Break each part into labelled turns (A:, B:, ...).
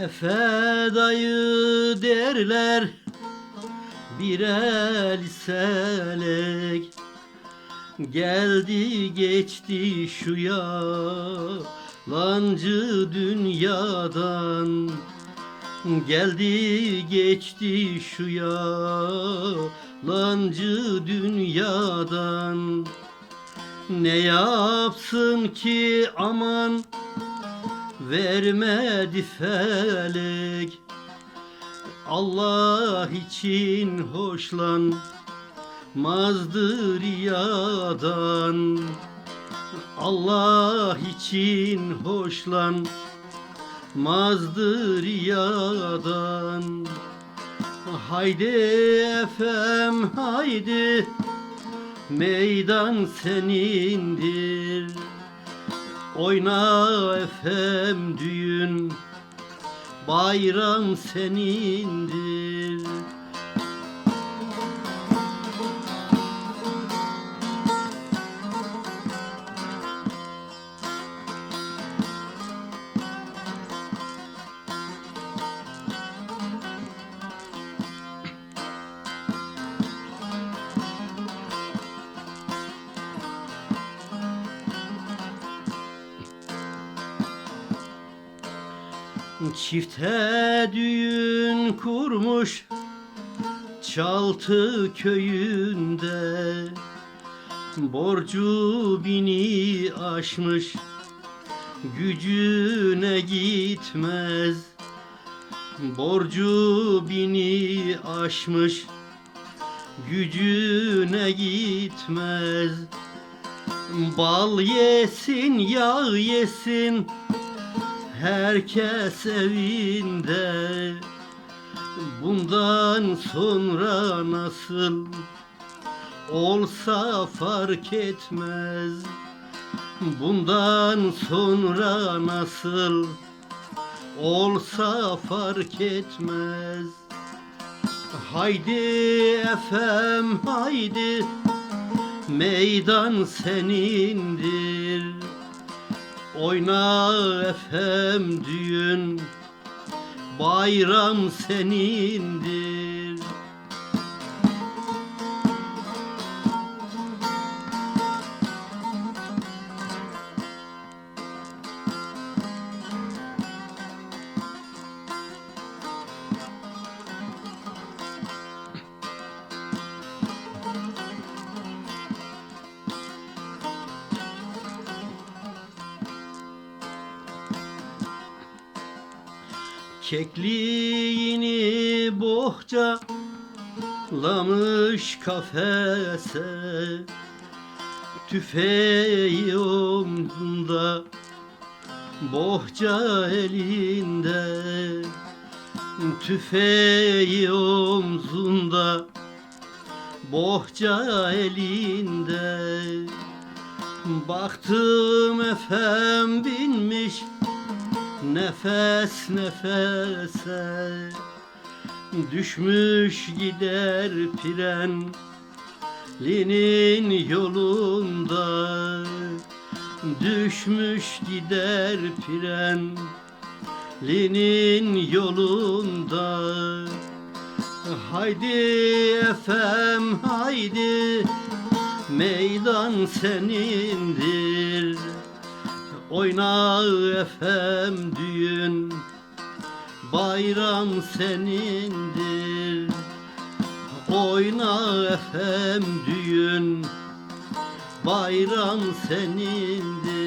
A: Efe dayı derler bir el selek. Geldi geçti şu yalancı dünyadan. Geldi geçti şu yalancı dünyadan. Ne yapsın ki aman vermedi felek. Allah için hoşlanmazdı riyadan Allah için hoşlanmazdı riyadan Haydi efem haydi meydan senindir Oyna efem düğün bayram senindir Çifte düğün kurmuş Çaltı köyünde. Borcu bini aşmış Gücüne gitmez. Borcu bini aşmış Gücüne gitmez. Bal yesin, yağ yesin Herkes evinde. Bundan sonra nasıl Olsa fark etmez. Bundan sonra nasıl Olsa fark etmez. Haydi efem haydi. Meydan senindir Oyna efem düğün Bayram senindir Kekliğini bohça Lamış kafese Tüfeği omzunda Bohça elinde Tüfeği omzunda Bohça elinde. Baktım efem binmiş Nefes nefese Düşmüş gider Linin yolunda Düşmüş gider Linin yolunda Haydi efem haydi. Meydan senindir Oyna efem düğün Bayram senindir. Oyna efem düğün Bayram senindir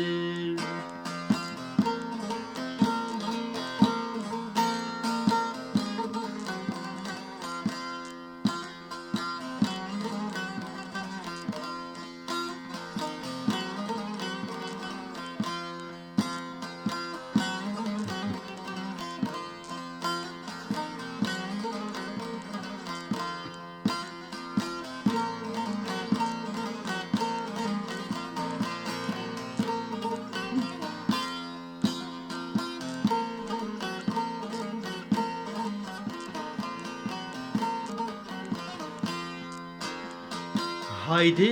A: Haydi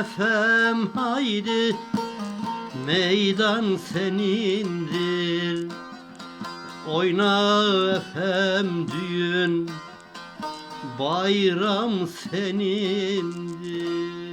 A: efem haydi. Meydan senindir. Oyna efem düğün. Bayram senindir